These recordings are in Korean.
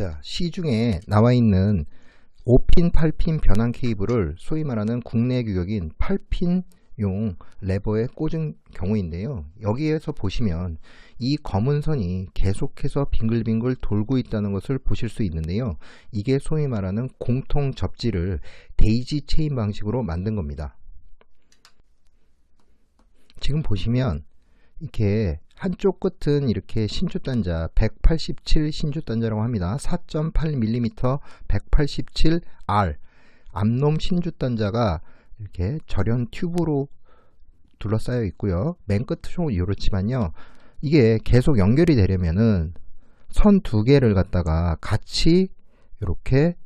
자, 시중에 나와 있는 5핀, 8핀 변환 케이블을 소위 말하는 국내 규격인 8핀용 레버에 꽂은 경우인데요. 여기에서 보시면 이 검은 선이 계속해서 빙글빙글 돌고 있다는 것을 보실 수 있는데요. 이게 소위 말하는 공통 접지를 데이지 체인 방식으로 만든 겁니다. 지금 보시면 이렇게 한쪽 끝은 이렇게 신주단자 187 신주단자라고 합니다. 4.8mm 187R 암놈 신주단자가 이렇게 절연 튜브로 둘러싸여 있고요. 맨 끝은 이렇지만요. 이게 계속 연결이 되려면은 선 두 개를 갖다가 같이 이렇게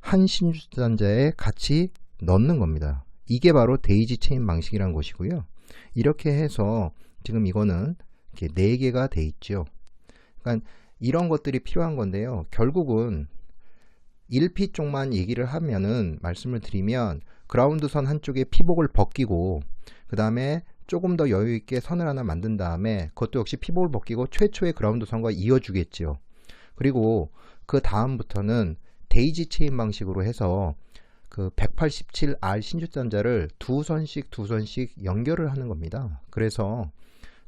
한 신주단자에 같이 넣는 겁니다. 이게 바로 데이지 체인 방식이라는 것이고요. 이렇게 해서 지금 이거는 이렇게 4개가 돼 있죠. 그러니까 이런 것들이 필요한 건데요. 결국은 1피 쪽만 얘기를 하면은 말씀을 드리면 그라운드 선 한쪽에 피복을 벗기고 그 다음에 조금 더 여유 있게 선을 하나 만든 다음에 그것도 역시 피복을 벗기고 최초의 그라운드 선과 이어주겠죠. 그리고 그 다음부터는 데이지 체인 방식으로 해서 그 187R 신주단자를 두 선씩 두 선씩 연결을 하는 겁니다. 그래서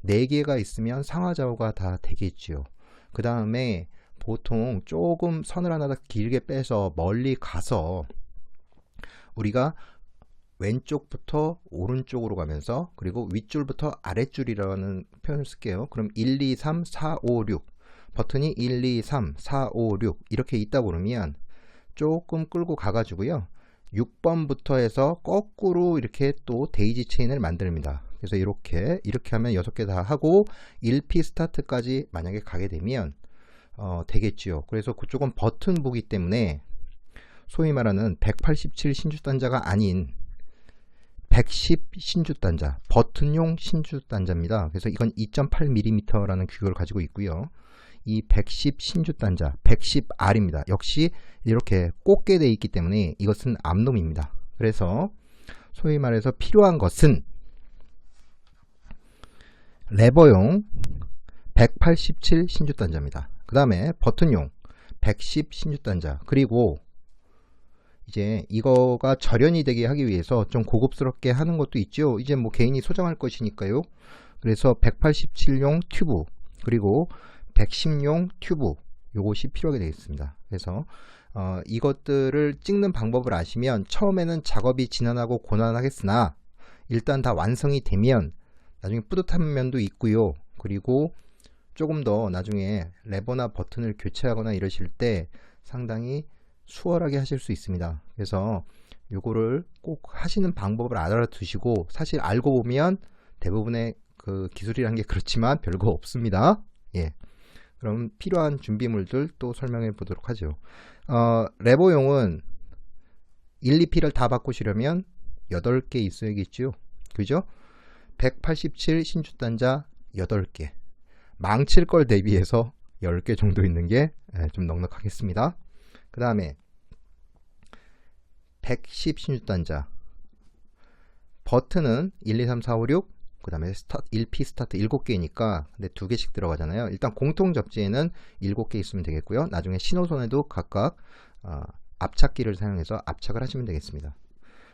4개가 있으면 상하좌우가 다 되겠지요. 그 다음에 보통 조금 선을 하나 더 길게 빼서 멀리 가서 우리가 왼쪽부터 오른쪽으로 가면서 그리고 윗줄부터 아랫줄이라는 표현을 쓸게요. 그럼 1, 2, 3, 4, 5, 6 버튼이 1, 2, 3, 4, 5, 6 이렇게 있다 그러면 조금 끌고 가가지고요. 6번부터 해서 거꾸로 이렇게 또 데이지 체인을 만듭니다. 그래서 이렇게 이렇게 하면 6개 다 하고 1P 스타트까지 만약에 가게 되면 어, 되겠지요. 그래서 그쪽은 버튼 보기 때문에 소위 말하는 187 신주단자가 아닌 110 신주단자, 버튼용 신주단자입니다. 그래서 이건 2.8mm라는 규격을 가지고 있고요. 이 110 신주단자, 110R입니다. 역시 이렇게 꽂게 되어 있기 때문에 이것은 암놈입니다. 그래서 소위 말해서 필요한 것은 레버용 187 신주단자입니다. 그 다음에 버튼용 110 신주단자 그리고 이제 이거가 절연이 되게 하기 위해서 좀 고급스럽게 하는 것도 있죠. 이제 뭐 개인이 소장할 것이니까요. 그래서 187용 튜브 그리고 110용 튜브 요것이 필요하게 되겠습니다. 그래서 어, 이것들을 찍는 방법을 아시면 처음에는 작업이 지난하고 고난하겠으나 일단 다 완성이 되면 나중에 뿌듯한 면도 있고요. 그리고 조금 더 나중에 레버나 버튼을 교체하거나 이러실 때 상당히 수월하게 하실 수 있습니다. 그래서 요거를 꼭 하시는 방법을 알아두시고 사실 알고 보면 대부분의 그 기술이란 게 그렇지만 별거 없습니다. 예. 그럼 필요한 준비물들 또 설명해 보도록 하죠. 어, 레버용은 1, 2P를 다 바꾸시려면 8개 있어야겠죠. 그죠? 187 신주단자 8개. 망칠 걸 대비해서 10개 정도 있는 게 좀 넉넉하겠습니다. 그 다음에 110 신주단자. 버튼은 1, 2, 3, 4, 5, 6. 그 다음에 스타트, 1P 스타트 7개니까 근데 2개씩 들어가잖아요. 일단 공통 접지에는 7개 있으면 되겠고요. 나중에 신호선에도 각각 어, 압착기를 사용해서 압착을 하시면 되겠습니다.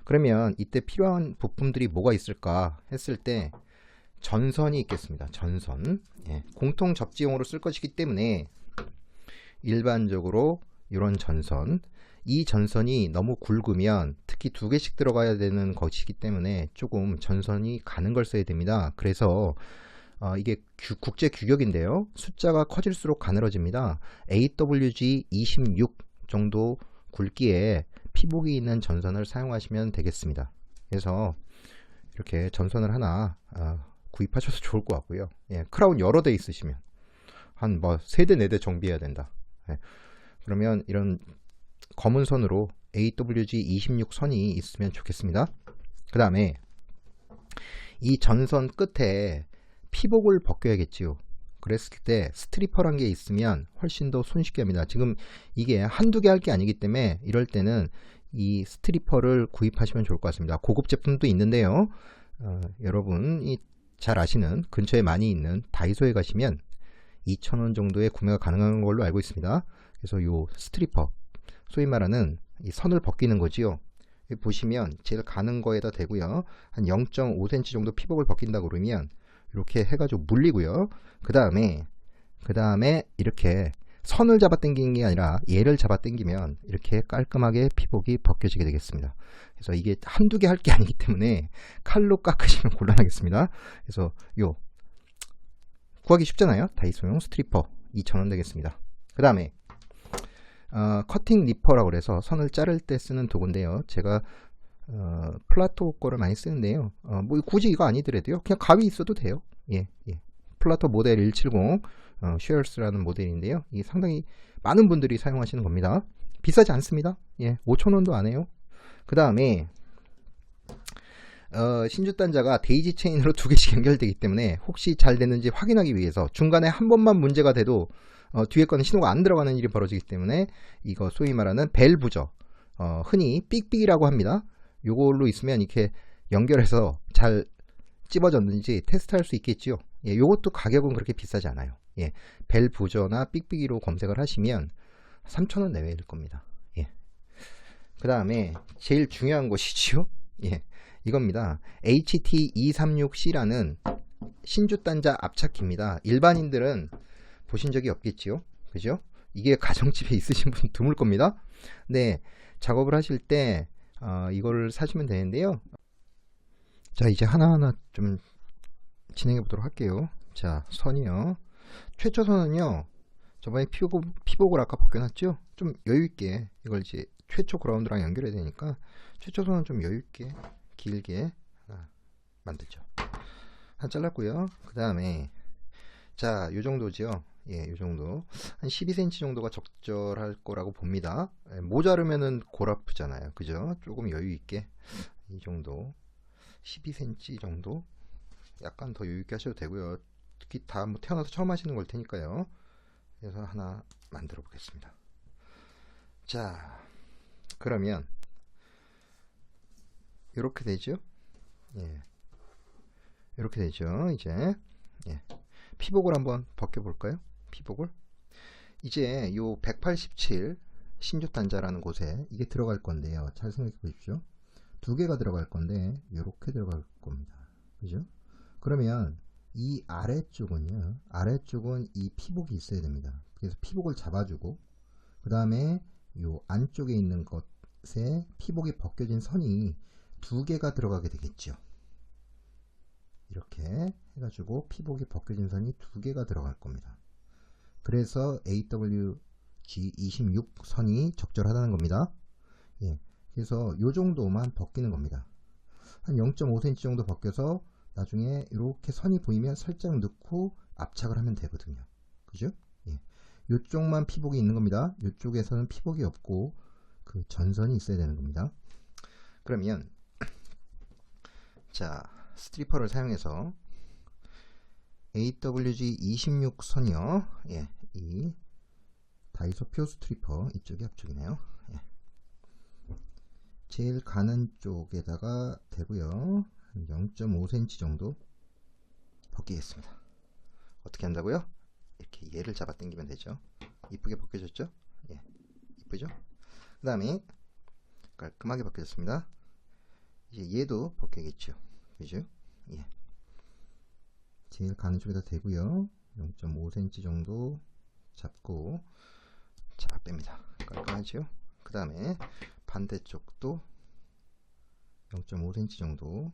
그러면 이때 필요한 부품들이 뭐가 있을까 했을 때 전선이 있겠습니다. 전선. 예, 공통 접지용으로 쓸 것이기 때문에 일반적으로 이런 전선 이 전선이 너무 굵으면 특히 두 개씩 들어가야 되는 것이기 때문에 조금 전선이 가는 걸 써야 됩니다. 그래서 어, 이게 규, 국제 규격인데요. 숫자가 커질수록 가늘어집니다. AWG 26 정도 굵기에 피복이 있는 전선을 사용하시면 되겠습니다. 그래서 이렇게 전선을 하나 어, 구입하셔도 좋을 것 같고요. 예, 크라운 여러 대 있으시면 한 뭐 세 대 네 대 정비해야 된다. 예, 그러면 이런 검은 선으로 AWG 26 선이 있으면 좋겠습니다. 그 다음에 이 전선 끝에 피복을 벗겨야겠지요. 그랬을 때 스트리퍼란 게 있으면 훨씬 더 손쉽게 합니다. 지금 이게 한두 개 할 게 아니기 때문에 이럴 때는 이 스트리퍼를 구입하시면 좋을 것 같습니다. 고급 제품도 있는데요. 어, 여러분이 잘 아시는 근처에 많이 있는 다이소에 가시면 2,000원 정도에 구매가 가능한 걸로 알고 있습니다. 그래서 요 스트리퍼 소위 말하는 이 선을 벗기는 거지요. 보시면 제일 가는 거에다 대고요. 한 0.5cm 정도 피복을 벗긴다 그러면 이렇게 해가지고 물리고요. 그 다음에 그 다음에 이렇게 선을 잡아 당기는 게 아니라 얘를 잡아 당기면 이렇게 깔끔하게 피복이 벗겨지게 되겠습니다. 그래서 이게 한두 개 할 게 아니기 때문에 칼로 깎으시면 곤란하겠습니다. 그래서 요 구하기 쉽잖아요. 다이소용 스트리퍼 2,000원 되겠습니다. 그 다음에 어, 커팅 리퍼라고 그래서 선을 자를 때 쓰는 도구인데요. 제가 어, 플라토 거를 많이 쓰는데요. 어, 뭐 굳이 이거 아니더라도요. 그냥 가위 있어도 돼요. 예, 예. 플라토 모델 170 어, 쉐어스라는 모델인데요. 이게 상당히 많은 분들이 사용하시는 겁니다. 비싸지 않습니다. 예, 5,000원도 안 해요. 그 다음에 어, 신주 단자가 데이지 체인으로 두 개씩 연결되기 때문에 혹시 잘 되는지 확인하기 위해서 중간에 한 번만 문제가 돼도 어, 뒤에 거는 신호가 안 들어가는 일이 벌어지기 때문에 이거 소위 말하는 벨 부저 어, 흔히 삑삑이라고 합니다. 요걸로 있으면 이렇게 연결해서 잘 찝어졌는지 테스트할 수 있겠지요. 예, 요것도 가격은 그렇게 비싸지 않아요. 예, 벨 부저나 삑삑이로 검색을 하시면 3,000원 내외일 겁니다. 예. 그 다음에 제일 중요한 것이지요. 예, 이겁니다. HT236C라는 신주 단자 압착기입니다. 일반인들은 보신 적이 없겠지요. 그죠? 이게 가정집에 있으신 분 드물 겁니다. 네, 작업을 하실 때 어, 이거를 사시면 되는데요. 자, 이제 하나하나 좀 진행해 보도록 할게요. 자, 선이요. 최초 선은요. 저번에 피복, 피복을 아까 벗겨놨죠? 좀 여유있게 이걸 이제 최초 그라운드랑 연결해야 되니까 최초 선은 좀 여유있게 길게 하나 만들죠. 한 잘랐고요. 그 다음에 자, 요 정도죠. 예, 요 정도. 한 12cm 정도가 적절할 거라고 봅니다. 예, 모자르면은 골 아프잖아요. 그죠? 조금 여유 있게. 이 정도. 12cm 정도. 약간 더 여유 있게 하셔도 되고요. 특히 다 뭐 태어나서 처음 하시는 걸 테니까요. 그래서 하나 만들어 보겠습니다. 자, 그러면 이렇게 되죠? 예. 이렇게 되죠. 이제 예. 피복을 한번 벗겨 볼까요? 피복을 이제 요 187 신조단자라는 곳에 이게 들어갈 건데요. 잘 생각해 보십시오. 두 개가 들어갈 건데 이렇게 들어갈 겁니다. 그죠? 그러면 이 아래쪽은요. 아래쪽은 이 피복이 있어야 됩니다. 그래서 피복을 잡아주고 그 다음에 요 안쪽에 있는 것에 피복이 벗겨진 선이 두 개가 들어가게 되겠죠. 이렇게 해가지고 피복이 벗겨진 선이 두 개가 들어갈 겁니다. 그래서 AWG26 선이 적절하다는 겁니다. 예, 그래서 요 정도만 벗기는 겁니다. 한 0.5cm 정도 벗겨서 나중에 이렇게 선이 보이면 살짝 넣고 압착을 하면 되거든요. 그죠? 예. 요쪽만 피복이 있는 겁니다. 요쪽에서는 피복이 없고 그 전선이 있어야 되는 겁니다. 그러면 자 스트리퍼를 사용해서 AWG26 선이요. 예, 이 다이소 표 스트리퍼 이쪽이 앞쪽이네요. 예. 제일 가는 쪽에다가 대고요. 0.5cm 정도 벗기겠습니다. 어떻게 한다고요? 이렇게 얘를 잡아 당기면 되죠. 이쁘게 벗겨졌죠? 예, 이쁘죠? 그 다음에 깔끔하게 벗겨졌습니다. 이제 얘도 벗겨야겠죠. 그죠? 예. 제일 가는 쪽에다 대고요. 0.5cm 정도 잡고 잡아 뺍니다. 깔끔하죠? 그 다음에 반대쪽도 0.5cm 정도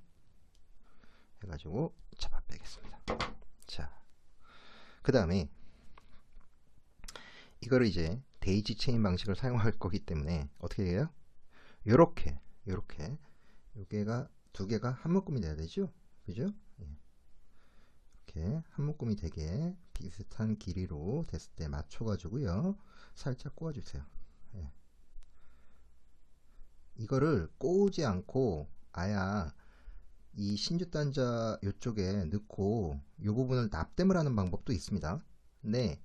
해가지고 잡아 빼겠습니다. 자, 그 다음에 이거를 이제 데이지 체인 방식을 사용할 거기 때문에 어떻게 해요? 요렇게 요렇게 요게가 두 개가 한 묶음이 돼야 되죠? 그죠? 예. 이렇게 한 묶음이 되게 비슷한 길이로 됐을 때 맞춰가지고요. 살짝 꼬아주세요. 예. 이거를 꼬우지 않고 아야 이 신주단자 이쪽에 넣고 이 부분을 납땜을 하는 방법도 있습니다. 근데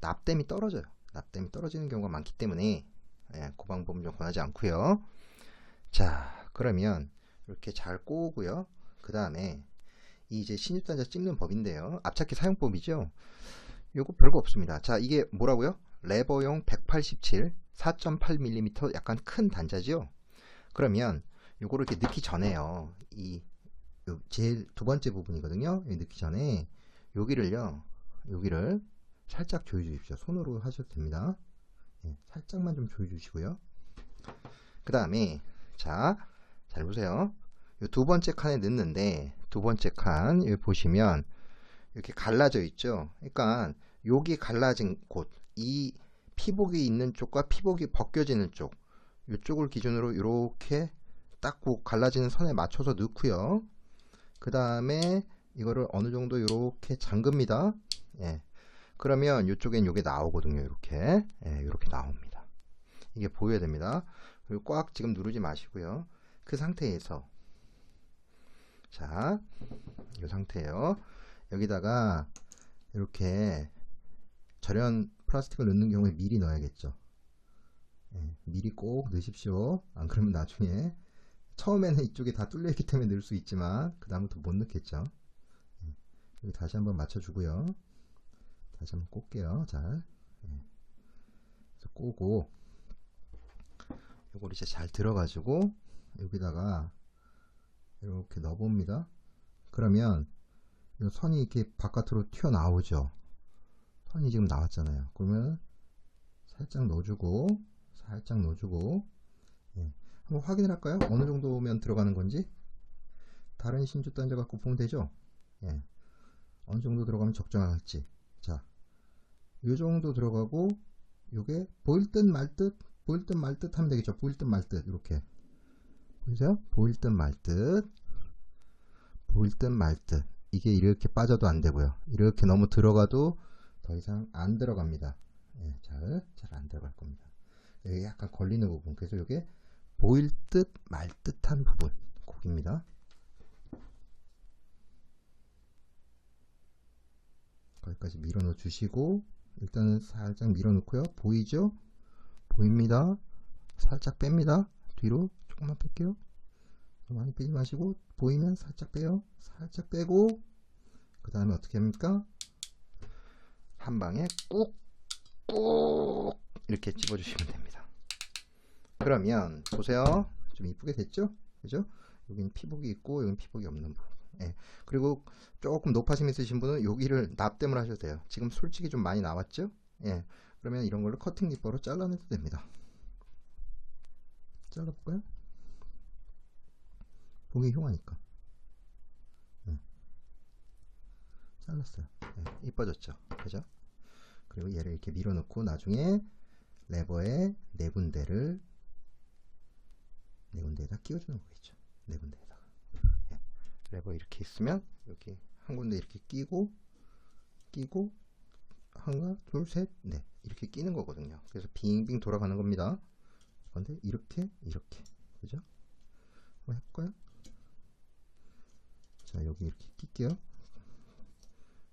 납땜이 떨어져요. 납땜이 떨어지는 경우가 많기 때문에 예, 그 방법은 좀 권하지 않고요. 자 그러면 이렇게 잘 꼬우고요. 그 다음에 이제 신입단자 찝는 법인데요. 압착기 사용법이죠. 요거 별거 없습니다. 자, 이게 뭐라고요? 레버용 187 4.8mm 약간 큰 단자죠. 그러면 요거를 이렇게 넣기 전에요. 이요 제일 두 번째 부분이거든요. 이 넣기 전에 여기를요. 여기를 살짝 조여 주십시오. 손으로 하셔도 됩니다. 예, 살짝만 좀 조여 주시고요. 그 다음에 자, 잘 보세요. 이 두 번째 칸에 넣는데 두 번째 칸 여기 보시면 이렇게 갈라져 있죠. 그러니까 여기 갈라진 곳, 이 피복이 있는 쪽과 피복이 벗겨지는 쪽, 이쪽을 기준으로 이렇게 딱그 갈라지는 선에 맞춰서 넣고요. 그 다음에 이거를 어느 정도 이렇게 잠급니다. 예. 그러면 이쪽엔 이게 나오거든요. 이렇게. 예, 이렇게 나옵니다. 이게 보여야 됩니다. 꽉 지금 누르지 마시고요. 그 상태에서 자, 이 상태예요. 여기다가 이렇게 절연 플라스틱을 넣는 경우에 미리 넣어야겠죠. 예, 미리 꼭 넣으십시오. 안 그러면 나중에 처음에는 이쪽에 다 뚫려 있기 때문에 넣을 수 있지만 그 다음부터 못 넣겠죠. 예, 여기 다시 한번 맞춰주고요. 다시 한번 꽂게요. 잘. 예. 꼬고 요걸 이제 잘 들어가지고 여기다가 이렇게 넣어봅니다. 그러면 이 선이 이렇게 바깥으로 튀어나오죠. 선이 지금 나왔잖아요. 그러면 살짝 넣어주고 살짝 넣어주고 예. 한번 확인을 할까요? 어느 정도면 들어가는 건지 다른 신주 단자 갖고 보면 되죠. 예. 어느 정도 들어가면 적정할지 자, 요 정도 들어가고 요게 보일 듯 말 듯 보일 듯 말 듯 하면 되겠죠. 보일 듯 말 듯 이렇게 보이세요? 보일 듯 말 듯 보일 듯 말 듯 이게 이렇게 빠져도 안 되고요. 이렇게 너무 들어가도 더 이상 안 들어갑니다. 예, 잘, 잘 안 들어갈 겁니다. 여기 약간 걸리는 부분. 그래서 이게 보일 듯 말 듯한 부분. 곡입니다. 거기까지 밀어 넣어 주시고 일단은 살짝 밀어 넣고요. 보이죠? 보입니다. 살짝 뺍니다. 뒤로 조금만 뺄게요. 많이 빼지 마시고 보이면 살짝 빼요. 살짝 빼고 그 다음에 어떻게 합니까? 한 방에 꾹꾹 이렇게 집어주시면 됩니다. 그러면 보세요. 좀 이쁘게 됐죠? 그죠? 여긴 피복이 있고 여긴 피복이 없는 부분. 예. 그리고 조금 높아심 있으신 분은 여기를 납땜을 하셔도 돼요. 지금 솔직히 좀 많이 나왔죠? 예. 그러면 이런 걸로 커팅 니퍼로 잘라내도 됩니다. 잘라볼까요? 보기 흉하니까. 예. 잘랐어요. 예. 이뻐졌죠? 그죠? 그리고 얘를 이렇게 밀어넣고 나중에 레버에 네 군데를 네 군데에다 끼워주는 거겠죠. 네 군데에다가. 예. 레버 이렇게 있으면 여기 한 군데 이렇게 끼고 끼고 하나 둘셋넷 이렇게 끼는 거거든요 그래서 빙빙 돌아가는 겁니다 근데 이렇게 이렇게 그죠 한번 해볼까요 자 여기 이렇게 낄게요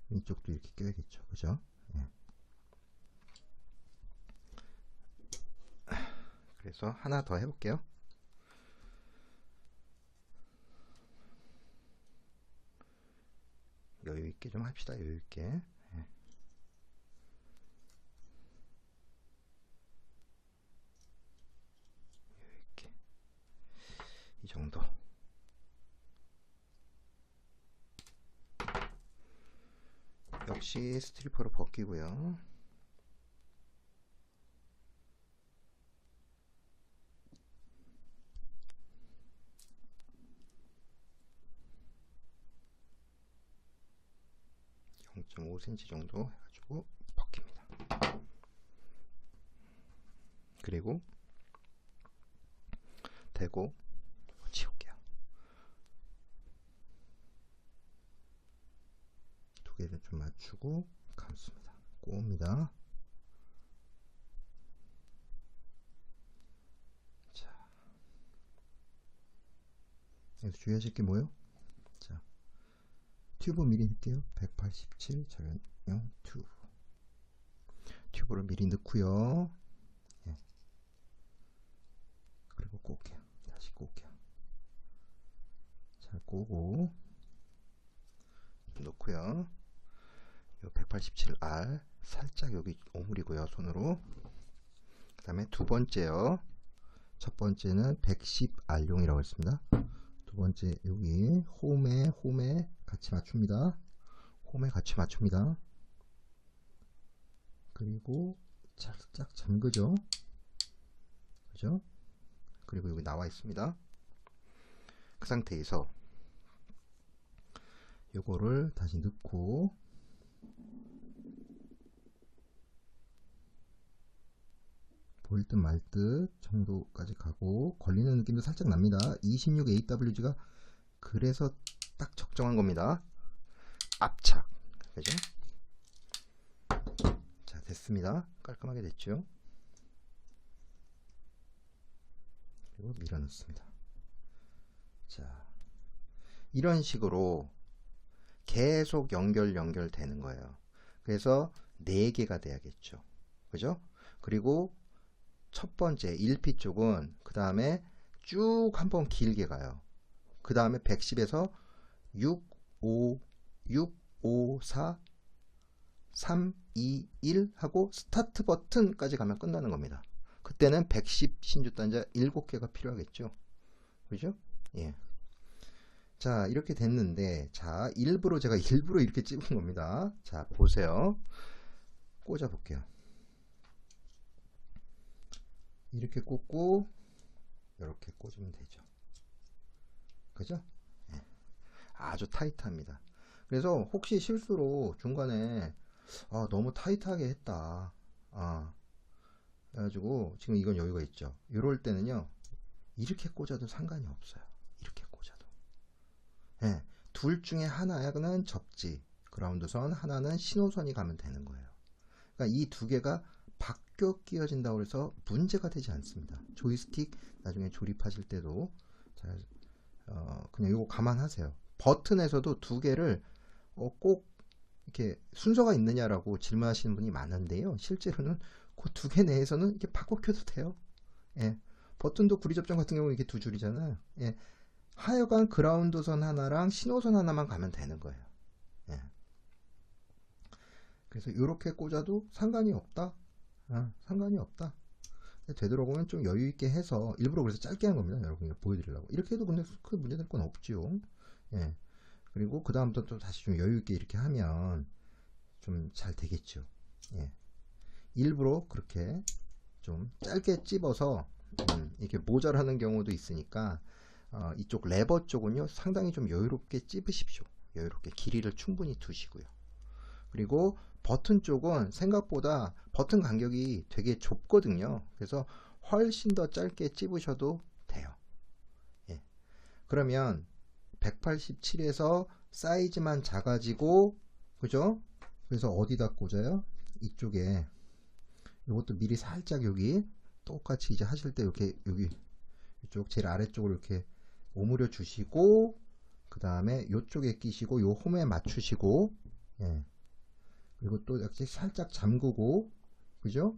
이쪽도 이렇게 껴야겠죠 그죠 예. 그래서 하나 더 해볼게요 여유 있게 좀 합시다. 여유 있게. 예. 여유 있게. 이 정도. 역시 스트리퍼로 벗기고요. 영 0.5cm 정도 해가지고 벗깁니다. 그리고 대고 치울게요. 두 개를 좀 맞추고 감습니다. 꼬웁니다. 자, 여기서 주의하실 게 뭐요? 자, 튜브 미리 넣을게요. 187 절연형 튜브. 튜브를 미리 넣고요. 예. 그리고 꽂게요. 다시 꽂게요. 잘 꼬고 넣고요. 요 187R 살짝 여기 오므리고요 손으로. 그 다음에 두 번째요. 첫 번째는 110R용이라고 했습니다. 두 번째 여기 홈에 홈에 같이 맞춥니다. 홈에 같이 맞춥니다. 그리고 살짝 잠그죠? 그죠? 그리고 여기 나와 있습니다. 그 상태에서 요거를 다시 넣고 보일 듯 말 듯 정도까지 가고 걸리는 느낌도 살짝 납니다. 26AWG가 그래서 딱 적정한 겁니다. 압착. 그죠? 자 됐습니다. 깔끔하게 됐죠? 그리고 밀어 넣습니다. 자 이런 식으로 계속 연결 연결되는 거예요. 그래서 4개가 돼야겠죠. 그죠? 그리고 첫 번째 1P 쪽은 그 다음에 쭉 한번 길게 가요 그 다음에 110에서 6, 5, 6, 5, 4, 3, 2, 1 하고 스타트 버튼까지 가면 끝나는 겁니다. 그때는 110 신주단자 7개가 필요하겠죠. 그죠? 예. 자, 이렇게 됐는데, 자, 일부러 제가 일부러 이렇게 찍은 겁니다. 자, 보세요. 꽂아 볼게요. 이렇게 꽂고, 이렇게 꽂으면 되죠. 그죠? 예. 아주 타이트합니다. 그래서 혹시 실수로 중간에 아, 너무 타이트하게 했다. 아, 그래가지고 지금 이건 여유가 있죠. 이럴 때는요. 이렇게 꽂아도 상관이 없어요. 이렇게 꽂아도. 예, 둘 중에 하나는 접지 그라운드선, 하나는 신호선이 가면 되는 거예요. 그러니까 이 두 개가 바뀌어 끼어진다고 해서 문제가 되지 않습니다. 조이스틱 나중에 조립하실 때도 잘 어, 그냥 이거 감안하세요. 버튼에서도 두 개를 어, 꼭 이렇게 순서가 있느냐라고 질문하시는 분이 많은데요. 실제로는 그 두 개 내에서는 이렇게 바꿔 켜도 돼요. 예. 버튼도 구리 접점 같은 경우 이게 두 줄이잖아요. 예. 하여간 그라운드선 하나랑 신호선 하나만 가면 되는 거예요. 예. 그래서 이렇게 꽂아도 상관이 없다. 아, 상관이 없다. 되도록이면 좀 여유 있게 해서 일부러 그래서 짧게 한 겁니다. 여러분 보여드리려고 이렇게 해도 근데 큰 문제될 건 없죠. 예. 그리고 그 다음부터 또 다시 좀 여유 있게 이렇게 하면 좀 잘 되겠죠. 예. 일부러 그렇게 좀 짧게 찝어서 음, 이렇게 모자라는 경우도 있으니까 어, 이쪽 레버 쪽은요 상당히 좀 여유롭게 찝으십시오. 여유롭게 길이를 충분히 두시고요. 그리고 버튼 쪽은 생각보다 버튼 간격이 되게 좁거든요. 그래서 훨씬 더 짧게 찝으셔도 돼요. 예. 그러면 187에서 사이즈만 작아지고 그죠? 그래서 어디다 꽂아요? 이쪽에 이것도 미리 살짝 여기 똑같이 이제 하실 때 이렇게 여기 이쪽 제일 아래쪽으로 이렇게 오므려 주시고 그 다음에 이쪽에 끼시고 요 홈에 맞추시고 예. 또 역시 살짝 잠그고 그죠?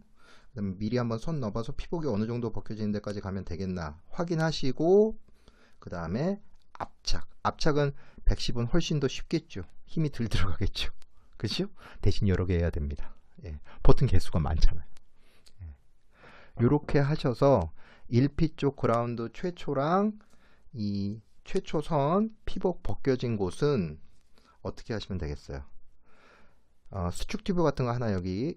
그다음에 미리 한번 손 넣어봐서 피복이 어느 정도 벗겨지는 데까지 가면 되겠나 확인하시고 그 다음에 압착. 압착은 110은 훨씬 더 쉽겠죠. 힘이 덜 들어가겠죠. 그죠? 대신 여러 개 해야 됩니다. 예. 버튼 개수가 많잖아요. 이렇게 하셔서 1피 쪽 그라운드 최초랑 이 최초선 피복 벗겨진 곳은 어떻게 하시면 되겠어요 어, 수축 튜브 같은 거 하나 여기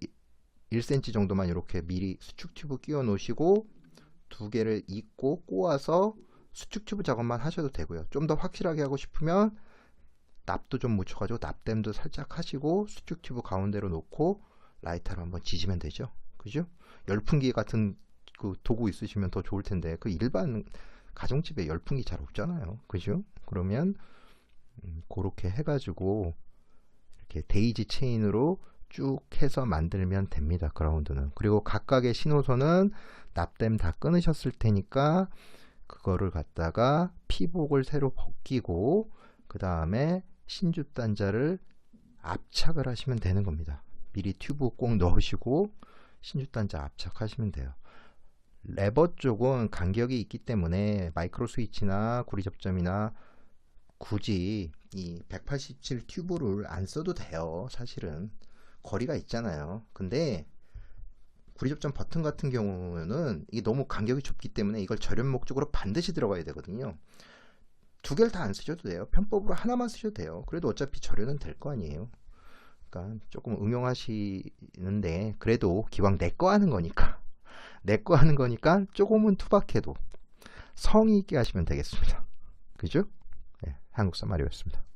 1cm 정도만 이렇게 미리 수축 튜브 끼워 놓으시고 두 개를 잇고 꼬아서 수축 튜브 작업만 하셔도 되고요. 좀 더 확실하게 하고 싶으면 납도 좀 묻혀가지고 납땜도 살짝 하시고 수축 튜브 가운데로 놓고 라이터로 한번 지지면 되죠. 그죠? 열풍기 같은 그 도구 있으시면 더 좋을 텐데 그 일반 가정집에 열풍기 잘 없잖아요. 그죠? 그러면 음, 그렇게 해가지고 이렇게 데이지 체인으로 쭉 해서 만들면 됩니다. 그라운드는. 그리고 각각의 신호선은 납땜 다 끊으셨을 테니까 그거를 갖다가 피복을 새로 벗기고 그 다음에 신주 단자를 압착을 하시면 되는 겁니다. 미리 튜브 꼭 넣으시고 신주 단자 압착하시면 돼요. 레버 쪽은 간격이 있기 때문에 마이크로 스위치나 구리 접점이나 굳이 이 187 튜브를 안 써도 돼요. 사실은 거리가 있잖아요. 근데 구리 접점 버튼 같은 경우는 이게 너무 간격이 좁기 때문에 이걸 절연 목적으로 반드시 들어가야 되거든요. 두 개를 다 안 쓰셔도 돼요. 편법으로 하나만 쓰셔도 돼요. 그래도 어차피 절연은 될 거 아니에요. 그러니까 조금 응용하시는데 그래도 기왕 내 거 하는 거니까 내 거 하는 거니까 조금은 투박해도 성의 있게 하시면 되겠습니다. 그죠? 네, 한국사 마리오였습니다.